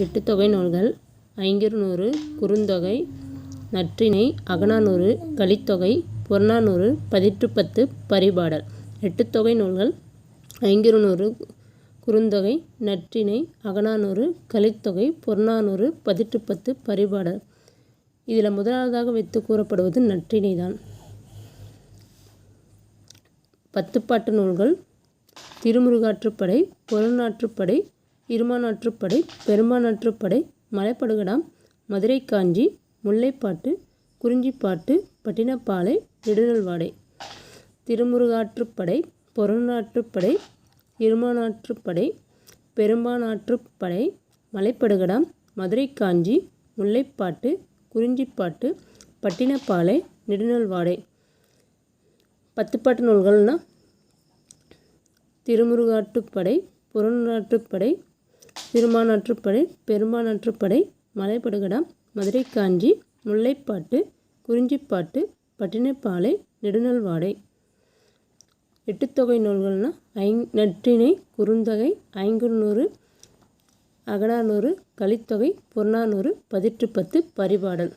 எட்டுத்தொகை நூல்கள் ஐங்குறுநூறு குறுந்தொகை நற்றிணை அகநானூறு கலித்தொகை புறநானூறு பதிற்றுப்பத்து பரிபாடல். எட்டுத்தொகை நூல்கள் ஐங்குறுநூறு குறுந்தொகை நற்றிணை அகநானூறு கலித்தொகை புறநானூறு பதிற்றுப்பத்து பரிபாடல். இதில் முதலாவதாக வைத்து கூறப்படுவது நற்றிணை தான் பத்துப்பாட்டு நூல்கள் திருமுருகாற்றுப்படை புறநாற்றுப்படை இருமாநாற்றுப்படை பெரும்பானாற்றுப்படை மலைப்படுகடாம் மதுரை காஞ்சி முல்லைப்பாட்டு குறிஞ்சிப்பாட்டு பட்டினப்பாலை நெடுநல்வாடை. திருமுருகாற்றுப்படை புறநாற்றுப்படை இருமாநாற்றுப்படை பெரும்பானாற்றுப்படை மலைப்படுகடாம் மதுரை காஞ்சி முல்லைப்பாட்டு குறிஞ்சிப்பாட்டு பட்டினப்பாலை நெடுநல்வாடை. பத்துப்பாட்டு நூல்கள்னால் திருமுருகாற்றுப்படை புறநாற்றுப்படை திருமானாற்றுப்படை பெருமானாற்றுப்படை மலைப்படுகடாம் மதுரை காஞ்சி முல்லைப்பாட்டு குறிஞ்சிப்பாட்டு பட்டினப்பாலை நெடுநல்வாடை. எட்டுத்தொகை நூல்கள்னால் ஐ நற்றினை குறுந்தொகை ஐங்குறுநூறு அகடானூறு கலித்தொகை புறநானூறு பதிற்றுப்பத்து பரிபாடல்.